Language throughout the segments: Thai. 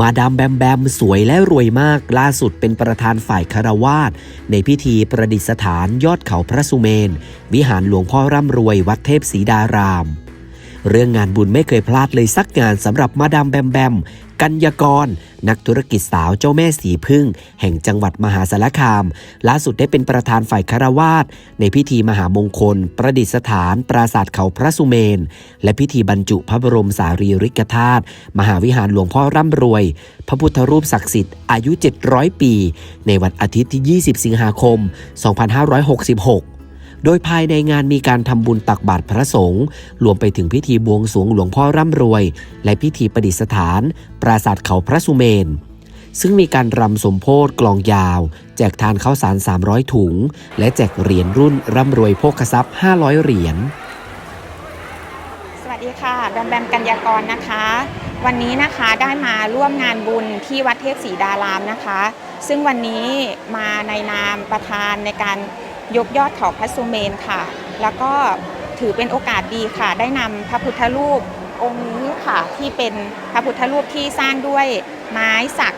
มาดามแบมแบมสวยและรวยมากล่าสุดเป็นประธานฝ่ายคารวาสในพิธีประดิษฐานยอดเขาพระสุเมน วิหารหลวงพ่อร่ำรวยวัดเทพศรีดาราม เรื่องงานบุญไม่เคยพลาดเลยสักงานสำหรับมาดามแบมแบมกัญญกร นักธุรกิจสาวเจ้าแม่สีพึ่ง แห่งจังหวัดมหาสารคาม ล่าสุดได้เป็นประธานฝ่ายคารวาสในพิธีมหามงคล ประดิษฐาน ปราสาทเขาพระสุเมน และพิธีบรรจุพระบรมสารีริกธาตุมหาวิหารหลวงพ่อร่ำรวย พระพุทธรูปศักดิ์สิทธิ์อายุ 700 ปี ในวันอาทิตย์ที่ 20 สิงหาคม 2566 โดยภายในงานมีการทำบุญตักบาตรพระสงฆ์รวมไปถึงพิธีบวงสรวงหลวงพ่อร่ำรวย และพิธีประดิษฐาน ปราสาทเขาพระสุเมน ซึ่งมีการรำสมโพธกลองยาว แจกทานข้าวสาร 300 ถุง และแจกเหรียญรุ่นร่ำรวยโภคทรัพย์ 500 เหรียญสวัสดีค่ะแบมแบมกัญญากรนะคะวันนี้นะคะได้มาร่วมงานบุญที่วัดเทพศรีดารามนะคะ ซึ่งวันนี้มาในนามประธานในการ ยกยอดเขาพระสุเมนค่ะ แล้วก็ถือเป็นโอกาสดีค่ะ ได้นำพระพุทธรูปองค์นี้ค่ะที่เป็นพระพุทธรูปที่สร้างด้วยไม้สัก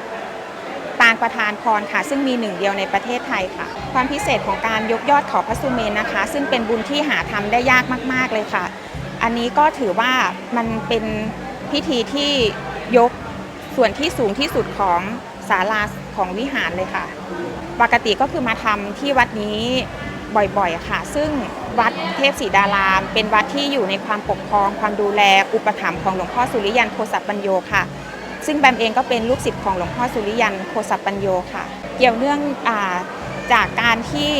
ปางประธานพรค่ะ ซึ่งมีหนึ่งเดียวในประเทศไทยค่ะ ความพิเศษของการยกยอดเขาพระสุเมนนะคะ ซึ่งเป็นบุญที่หาทำได้ยากมาก ๆเลยค่ะ อันนี้ก็ถือว่ามันเป็นพิธีที่ยกส่วนที่สูงที่สุดของศาลา ของวิหารเลยค่ะ ปกติก็คือมาทำที่วัดนี้บ่อยๆค่ะ ซึ่งวัดเทพศรีดาราม เป็นวัดที่อยู่ในความปกครองความดูแลอุปถัมภ์ของหลวงพ่อสุริยันโคสัปปัญโยค่ะ ซึ่งแบมเองก็เป็นลูกศิษย์ของหลวงพ่อสุริยันโคสัปปัญโยค่ะ เกี่ยวเนื่องอาจากการที่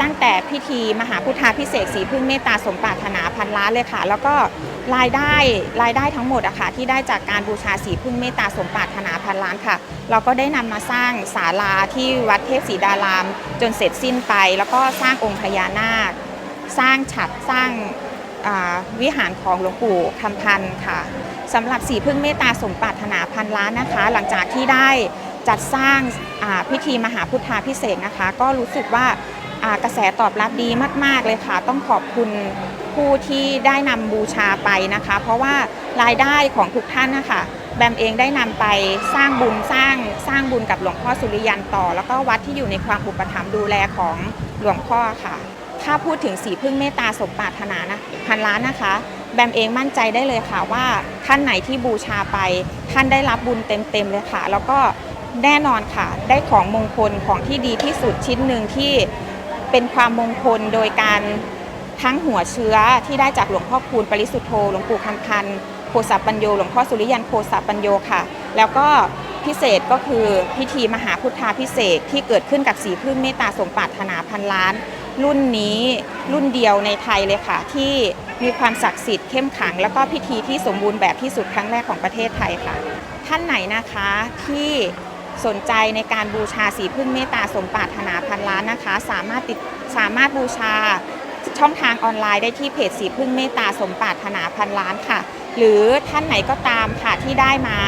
ตั้งแต่พิธีมหาพุทธาพิเศษสีพึ่งเมตตาสมปรารถนาพันล้านเลยค่ะ แล้วก็ รายได้รายได้ทั้งหมดอะค่ะที่ได้จากการบูชาสีพึ่งเมตตาสมปรารถนาพันล้านค่ะ เราก็ได้นำมาสร้างศาลาที่วัดเทพศรีดาราม จนเสร็จสิ้นไป แล้วก็สร้างองค์พญานาค สร้างฉัดสร้างาวิหารของหลวงปู่คำพันธ์ค่ะสำหรับสีพึ่งเมตตาสมปรารถนาพันล้านนะคะ หลังจากที่ได้จัดสร้างาพิธีมหาพุทธาพิเศษนะคะ ก็รู้สึกว่าอ่ากระแสตอบรับดีมาก ๆ เลยค่ะ ต้องขอบคุณผู้ที่ได้นำบูชาไปนะคะ เพราะว่ารายได้ของทุกท่านนะคะแบมเองได้นำไปสร้างบุญสร้างสร้างบุญกับหลวงพ่อสุริยันต่อ แล้วก็วัดที่อยู่ในความอุปถัมภ์ดูแลของหลวงพ่อค่ะ ถ้าพูดถึงสีพึ่งเมตตาสมปรารถนานะพันล้านนะคะ แบมเองมั่นใจได้เลยค่ะว่าท่านไหนที่บูชาไป ท่านได้รับบุญเต็มๆเลยค่ะ แล้วก็แน่นอนค่ะ ได้ของมงคลของที่ดีที่สุดชิ้นหนึ่งที่เป็นความมงคลโดยการ ทั้งหัวเชื้อที่ได้จากหลวงพ่อคูณปริสุทธโธหลวงปู่คำพันธ์โคสปัญโยหลวงพ่อสุริยันโคสปัญโยค่ะ แล้วก็พิเศษก็คือพิธีมหาพุทธาพิเศษที่เกิดขึ้นกับสีพึ่งเมตตาสมปรารถนาพันล้าน รุ่นนี้รุ่นเดียวในไทยเลยค่ะ ที่มีความศักดิ์สิทธิ์เข้มขัง แล้วก็พิธีที่สมบูรณ์แบบที่สุดครั้งแรกของประเทศไทยค่ะ ท่านไหนนะคะที่สนใจในการบูชาสีพึ่งเมตตาสมปรารถนาพันล้านนะคะ สามารถติดสามารถบูชา ช่องทางออนไลน์ได้ที่เพจสีพึ่งเมตตาสมปรารถนาพันล้านค่ะ หรือท่านไหนก็ตามค่ะที่ได้มา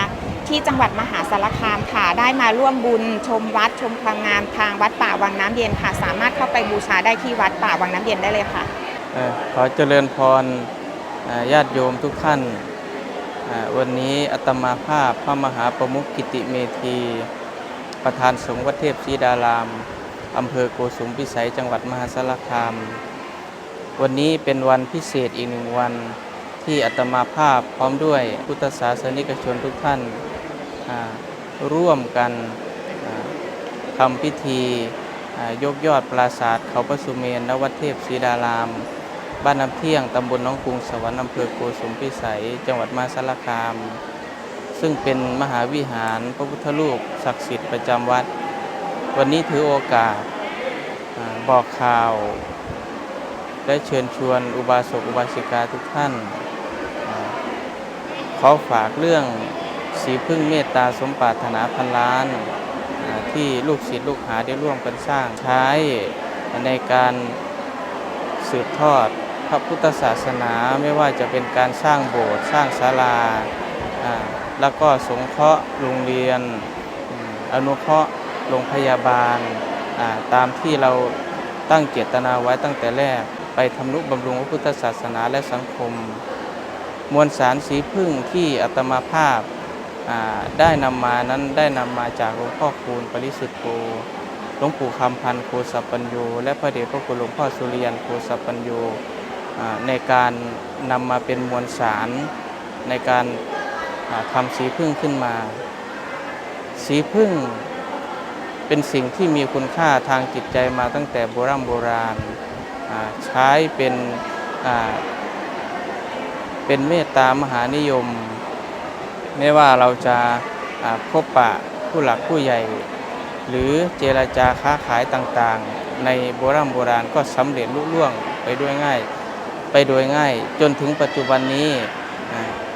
ที่จังหวัดมหาสารคามค่ะ ได้มาร่วมบุญชมวัดชมความงามทางวัดป่าวังน้ำเย็นค่ะ สามารถเข้าไปบูชาได้ที่วัดป่าวังน้ำเย็นได้เลยค่ะ เอ่อขอเจริญพรอ่าญาติโยมทุกท่านอ่าวันนี้อัตมาภาพพระมหาประมุขกิติเมธี ประธานสงฆ์วัดเทพศรีดาราม อำเภอโกสุมพิสัยจังหวัดมหาสารคาม วันนี้เป็นวันพิเศษอีกหนึ่งวันที่อัตมาภาพพร้อมด้วยพุทธศาสนิกชนทุกท่านร่วมกันทำพิธียกยอดปราสาทเขาพระสุเมนณวัดเทพศรีดาราม บ้านน้ำเที่ยงตำบลน้องกรุงสวรรค์อำเภอโกสุมพิสัย จังหวัดมาสารคาม ซึ่งเป็นมหาวิหารพระพุทธรูปศักดิ์สิทธิ์ประจำวัด วันนี้ถือโอกาสอบอกข่าว และเชิญชวนอุบาสกอุบาสิกาทุกท่านขอฝากเรื่องสีพึ่งเมตตาสมปรารถนาพันล้าน ที่ลูกศิษย์ลูกหาได้ร่วมกันสร้างใช้ในการสืบทอดพระพุทธศาสนาไม่ว่าจะเป็นการสร้างโบสถ์สร้างศาลา แล้วก็สงเคราะห์โรงเรียน อนุเคราะห์โรงพยาบาล ตามที่เราตั้งเจตนาไว้ตั้งแต่แรก ไปทำนุบำรุงพระพุทธศาสนาและสังคม มวลสารสีพึ่งที่อัตมาภาพได้นำมานั้นได้นำมาจากหลวงพ่อคูณปริสุทธโธหลวงปู่คำพันธ์โคสัปัญโยและพระเดชพระคุณหลวงพ่อสุริยันโคสัปัญโยในการนำมาเป็นมวลสารในการทำสีพึ่งขึ้นมา สีพึ่งเป็นสิ่งที่มีคุณค่าทางจิตใจมาตั้งแต่โบราณโบราณ ใช้เป็นเป็นเมตตามหานิยม ไม่ว่าเราจะพบปะผู้หลักผู้ใหญ่ หรือเจรจาค้าขายต่างๆ ในโบราณโบราณก็สำเร็จลุล่วงไปด้วยง่าย ไปโดยง่ายจนถึงปัจจุบันนี้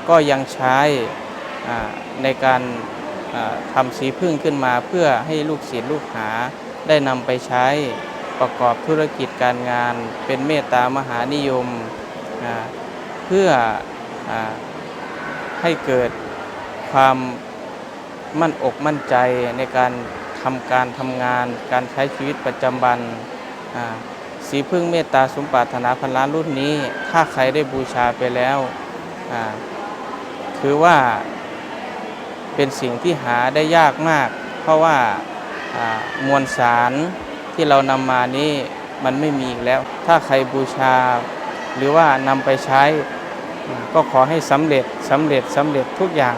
ก็ยังใช้ในการทำสีพึ่งขึ้นมาเพื่อให้ลูกศิษย์ลูกหาได้นำไปใช้ ประกอบธุรกิจการงาน เป็นเมตตามหานิยม เพื่ออให้เกิดความมั่นอกมั่นใจในการทำการทำงาน การใช้ชีวิตประจำวันสีพึ่งเมตตาสมปรารถนาพันล้านรุ่นนี้ ถ้าใครได้บูชาไปแล้วถือว่าเป็นสิ่งที่หาได้ยากมาก เพราะว่ามวลสาร ที่เรานำมานี้มันไม่มีอีกแล้ว ถ้าใครบูชา หรือว่านำไปใช้ ก็ขอให้สำเร็จสำเร็จสำเร็จทุกอย่าง